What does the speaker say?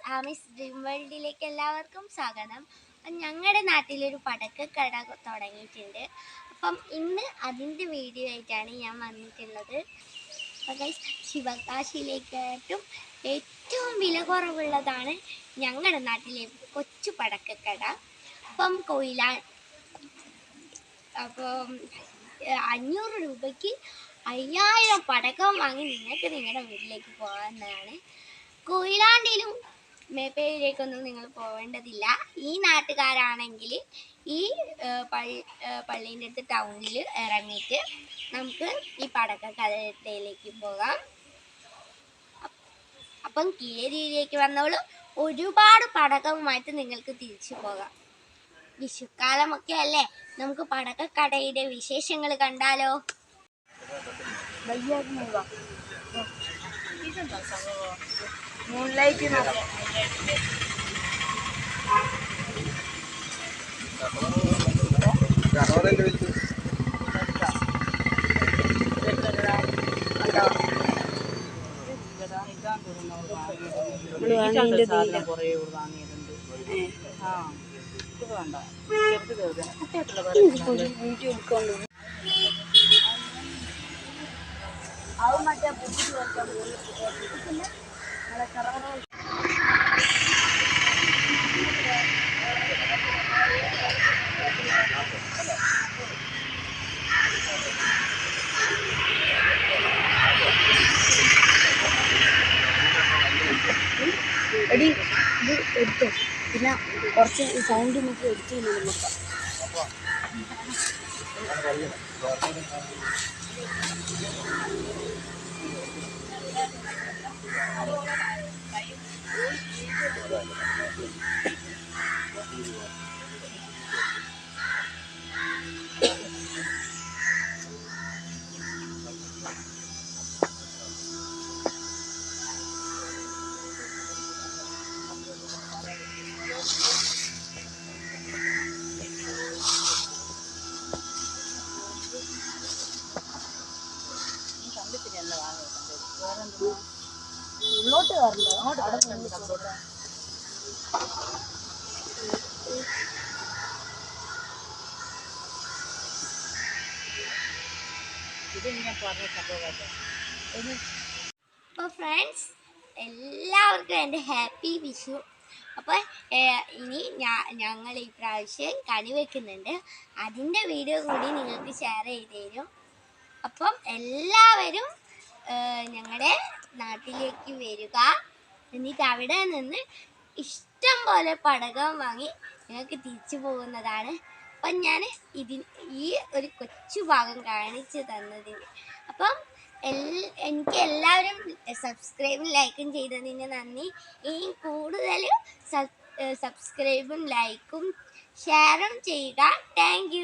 Friends dream വേൾഡിലേക്ക് എല്ലാവർക്കും സ്വാഗതം. ഞങ്ങളുടെ നാട്ടിലൊരു പടക്കക്കട തുടങ്ങിയിട്ടുണ്ട്. അപ്പം ഇന്ന് അതിന്റെ വീഡിയോ ആയിട്ടാണ് ഞാൻ വന്നിട്ടുള്ളത്. അപ്പം ശിവകാശിയിലേക്കായിട്ടും ഏറ്റവും വില കുറവുള്ളതാണ് ഞങ്ങളുടെ നാട്ടിലെ കൊച്ചു പടക്കക്കട അപ്പം കൊയിലാ അപ്പം അഞ്ഞൂറ് രൂപയ്ക്ക് അയ്യായിരം പടക്കം വാങ്ങി നിങ്ങൾക്ക് നിങ്ങളുടെ വീട്ടിലേക്ക് പോകാവുന്നതാണ്. കൊയിലാണ്ടിയിലും മേപ്പേരിലേക്കൊന്നും നിങ്ങൾ പോവേണ്ടതില്ല. ഈ നാട്ടുകാരാണെങ്കിൽ ഈ പള്ളി പള്ളീന്റെ അടുത്ത് ടൗണിൽ ഇറങ്ങിയിട്ട് നമുക്ക് ഈ പടക്കക്കടയിലേക്ക് പോകാം. അപ്പ് കീഴേരിയിലേക്ക് വന്നോളൂ ഒരുപാട് പടക്കവുമായിട്ട് നിങ്ങൾക്ക് തിരിച്ചു പോകാം. വിഷുക്കാലമൊക്കെ അല്ലേ? നമുക്ക് പടക്കക്കടയുടെ വിശേഷങ്ങൾ കണ്ടാലോ? മൂൺലൈറ്റ് വാങ്ങിയിട്ടുണ്ട് ആ ഇത് വേണ്ട ചെറുത് ചെറുത് കുട്ടിയായിട്ടുള്ള അത് ഇത് എടുത്തോ. പിന്നെ കുറച്ച് സൗണ്ട് നമുക്ക് എഡിറ്റ് ചെയ്യുന്നത് നോക്കാം അപ്പോൾ ഫ്രണ്ട്സ് എല്ലാവർക്കും എന്റെ ഹാപ്പി വിഷു. അപ്പോൾ ഇനി ഞങ്ങൾ ഈ പ്രാവശ്യം കണി വെക്കുന്നുണ്ട്. അതിന്റെ വീഡിയോ കൂടി നിങ്ങൾക്ക് ഷെയർ ചെയ്ത് തരും. അപ്പം എല്ലാവരും ഞങ്ങളുടെ നാട്ടിലേക്ക് വരിക. എന്നിട്ട് അവിടെ നിന്ന് ഇഷ്ടം പോലെ പടകം വാങ്ങി ഞങ്ങൾക്ക് തിരിച്ചു പോകുന്നതാണ്. അപ്പം ഞാൻ ഇതി ഈ ഒരു കൊച്ചു ഭാഗം കാണിച്ചു തന്നതിന്. അപ്പം എനിക്ക് എല്ലാവരും സബ്സ്ക്രൈബും ലൈക്കും ചെയ്തതിന് നന്ദി. ഈ കൂടുതൽ സബ്സ്ക്രൈബും ലൈക്കും ഷെയറും ചെയ്യുക. താങ്ക്